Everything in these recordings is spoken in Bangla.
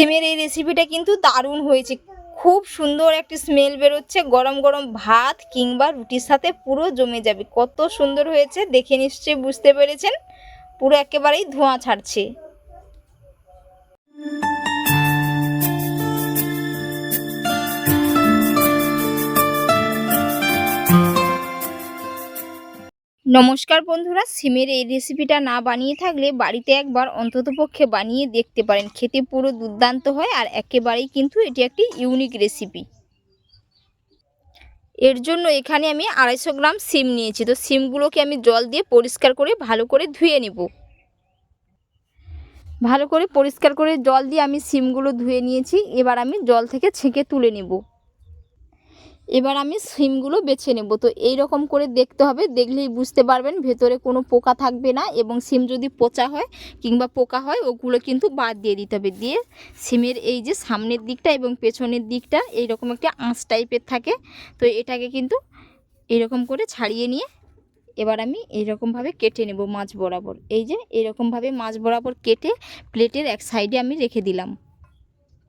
সিমের এই রেসিপিটা কিন্তু দারুণ হয়েছে। খুব সুন্দর একটি স্মেল বেরোচ্ছে, গরম গরম ভাত কিংবা রুটির সাথে পুরো জমে যাবে। কত সুন্দর হয়েছে, দেখে নিশ্চয়ই বুঝতে পেরেছেন। পুরো একেবারেই ধোঁয়া ছাড়ছে। নমস্কার বন্ধুরা, সিমের এই রেসিপিটা না বানিয়ে থাকলে বাড়িতে একবার অন্ততপক্ষে বানিয়ে দেখতে পারেন। খেতে পুরো দুর্দান্ত হয় আর একেবারেই কিন্তু এটি একটি ইউনিক রেসিপি এর জন্য এখানে আমি আড়াইশো গ্রাম সিম নিয়েছি। তো সিমগুলোকে আমি জল দিয়ে পরিষ্কার করে ভালো করে ধুয়ে নেব। ভালো করে পরিষ্কার করে জল দিয়ে আমি সিমগুলো ধুয়ে নিয়েছি। এবার আমি জল থেকে ছেঁকে তুলে নেব। এবার আমি সিমগুলো বেছে নেব। তো এই রকম করে দেখতে হবে, দেখলেই বুঝতে পারবেন ভেতরে কোনো পোকা থাকবে না এবং সিম যদি পচা হয় কিংবা পোকা হয়, ওগুলো কিন্তু বাদ দিয়ে দিতে হবে। দিয়ে সিমের এই যে সামনের দিকটা এবং পেছনের দিকটা এই রকম একটা আঁশ টাইপের থাকে। তো এটাকে কিন্তু এরকম করে ছাড়িয়ে নিয়ে এবার আমি এইরকমভাবে কেটে নেব মাছ বরাবর। এই যে এইরকমভাবে মাছ বরাবর কেটে প্লেটের এক সাইডে আমি রেখে দিলাম।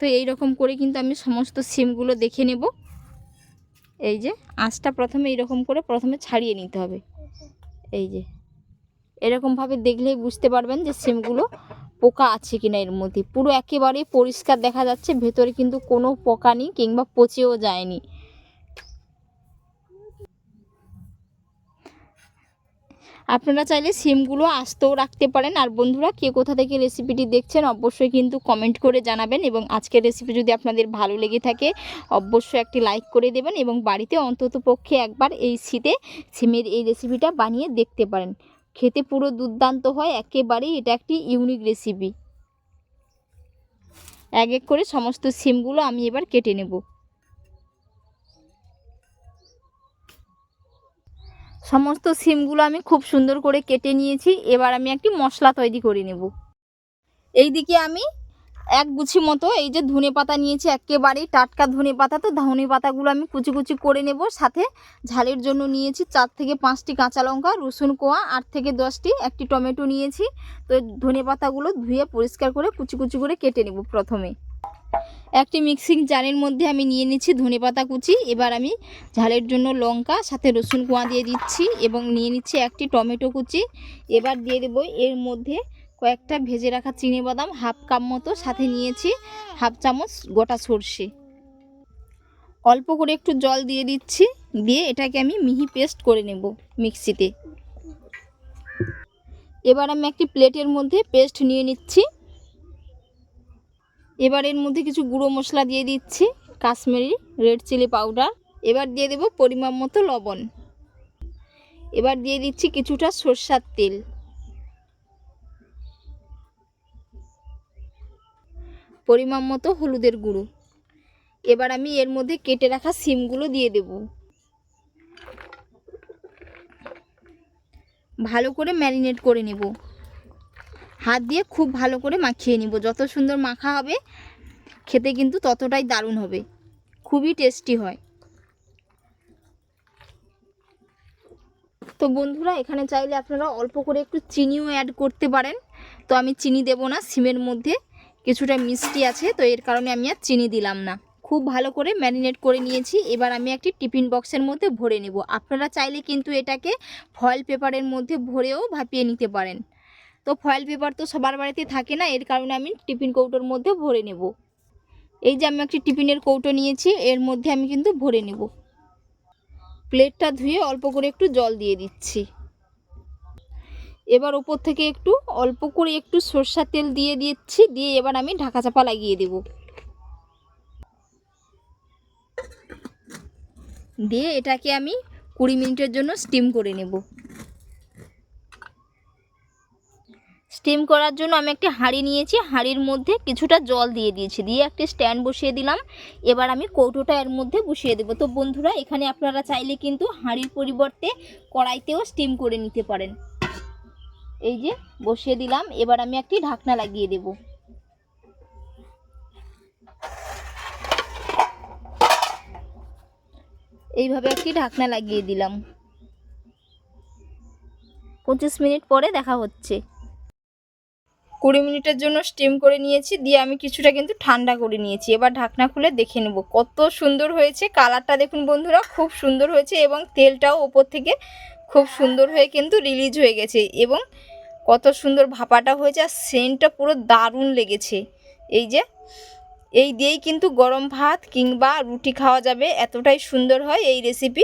তো এই রকম করে কিন্তু আমি সমস্ত সিমগুলো দেখে নেব। এই যে আঁচটা প্রথমে এরকম করে প্রথমে ছাড়িয়ে নিতে হবে। এই যে। এরকমভাবে দেখলেই বুঝতে পারবেন যে সিমগুলো পোকা আছে কি না এর মধ্যে। পুরো একেবারেই পরিষ্কার দেখা যাচ্ছে, ভেতরে কিন্তু কোনো পোকা নেই কিংবা পচেও যায়নি। আপনারা চাইলে সিমগুলো আস্তেও রাখতে পারেন। আর বন্ধুরা, কে কোথা থেকে রেসিপিটি দেখছেন, অবশ্যই কিন্তু কমেন্ট করে জানাবেন এবং আজকের রেসিপি যদি আপনাদের ভালো লেগে থাকে, অবশ্যই একটি লাইক করে দেবেন এবং বাড়িতে অন্তত পক্ষে একবার এই শীতে সিমের এই রেসিপিটা বানিয়ে দেখতে পারেন। খেতে পুরো দুর্দান্ত হয়, একেবারেই এটা একটি ইউনিক রেসিপি এক এক করে সমস্ত সিমগুলো আমি এবার কেটে নেব। সমস্ত সিমগুলো আমি খুব সুন্দর করে কেটে নিয়েছি। এবার আমি একটি মশলা তৈরি করে নেব। এইদিকে আমি এক গুছি মতো এই যে ধনে পাতা নিয়েছি একেবারেই টাটকা ধনে পাতা। তো ধনে পাতাগুলো আমি কুচি কুচি করে নেব। সাথে ঝালের জন্য নিয়েছি চার থেকে পাঁচটি কাঁচা লঙ্কা, রসুন কোয়া, আট থেকে দশটি একটি টমেটো নিয়েছি। তো ধনে পাতাগুলো ধুয়ে পরিষ্কার করে কুচি কুচি করে কেটে নেব প্রথমে। একটি মিক্সিং জারের মধ্যে আমি নিয়ে নিচ্ছি ধনে পাতা কুচি। এবার আমি ঝালের জন্য লঙ্কা, সাথে রসুন কোয়া দিয়ে দিচ্ছি এবং নিয়ে নিচ্ছি একটি টমেটো কুচি। এবার দিয়ে দেবো এর মধ্যে কয়েকটা ভেজে রাখা চিনি বাদাম হাফ কাপ মতো, সাথে নিয়েছি হাফ চামচ গোটা সর্ষে। অল্প করে একটু জল দিয়ে দিচ্ছি, দিয়ে এটাকে আমি মিহি পেস্ট করে নেব মিক্সিতে। এবার আমি একটি প্লেটের মধ্যে পেস্ট নিয়ে নিচ্ছি। এবার এর মধ্যে কিছু গুঁড়ো মশলা দিয়ে দিচ্ছি, কাশ্মীরি রেড চিলি পাউডার এবার দিয়ে দেব পরিমাণ মতো লবণ। এবার দিয়ে দিচ্ছি কিছুটা সর্ষার তেল। পরিমাণ মতো হলুদের গুঁড়ো। এবার আমি এর মধ্যে কেটে রাখা সিমগুলো দিয়ে দেব। ভালো করে ম্যারিনেট করে নেব। হাত দিয়ে খুব ভালো করে মাখিয়ে নিব। যত সুন্দর মাখা হবে, খেতে কিন্তু ততটাই দারুণ হবে। খুবই টেস্টি হয়। তো বন্ধুরা, এখানে চাইলে আপনারা অল্প করে একটু চিনিও অ্যাড করতে পারেন। তো আমি চিনি দেব না, সিমের মধ্যে কিছুটা মিষ্টি আছে, তো এর কারণে আমি আর চিনি দিলাম না। খুব ভালো করে ম্যারিনেট করে নিয়েছি, এবার আমি একটি টিফিন বক্সের মধ্যে ভরে নেব। আপনারা চাইলে কিন্তু এটাকে ফয়েল পেপারের মধ্যে ভরেও ভাপিয়ে নিতে পারেন। তো ফয়েল পেপার তো সবার বাড়িতে থাকে না, এর কারণে আমি টিফিন কৌটোর মধ্যে ভরে নেব। এই যে আমি একটি টিফিনের কৌটো নিয়েছি, এর মধ্যে আমি কিন্তু ভরে নেব। প্লেটটা ধুয়ে অল্প করে একটু জল দিয়ে দিচ্ছি। এবার ওপর থেকে একটু অল্প করে একটু সর্ষার তেল দিয়ে দিচ্ছি, দিয়ে এবার আমি ঢাকা চাপা লাগিয়ে দেব। দিয়ে এটাকে আমি কুড়ি মিনিটের জন্য স্টিম করে নেব। স্টিম করার জন্য আমি একটি হাঁড়ি নিয়েছি। হাঁড়ির মধ্যে কিছুটা জল দিয়ে দিয়েছি। দিয়ে একটি স্ট্যান্ড বসিয়ে দিলাম। এবার আমি কৌটোটা এর মধ্যে বসিয়ে দেবো। তো বন্ধুরা, এখানে আপনারা চাইলে কিন্তু হাঁড়ির পরিবর্তে কড়াইতেও স্টিম করে নিতে পারেন। এই যে, বসিয়ে দিলাম। এবার আমি একটি ঢাকনা লাগিয়ে দেব। এইভাবে একটি ঢাকনা লাগিয়ে দিলাম। পঁচিশ মিনিট পরে দেখা হচ্ছে। কুড়ি মিনিটের জন্য স্টিম করে নিয়েছি, দিয়ে আমি কিছুটা কিন্তু ঠান্ডা করে নিয়েছি। এবার ঢাকনা খুলে দেখে নেব কত সুন্দর হয়েছে। কালারটা দেখুন বন্ধুরা, খুব সুন্দর হয়েছে এবং তেলটাও ওপর থেকে খুব সুন্দর হয়ে কিন্তু রিলিজ হয়ে গেছে এবং কত সুন্দর ভাপাটা হয়েছে আর সেন্টটা পুরো দারুণ লেগেছে। এই যে, এই দিয়েই কিন্তু গরম ভাত কিংবা রুটি খাওয়া যাবে, এতটাই সুন্দর হয় এই রেসিপি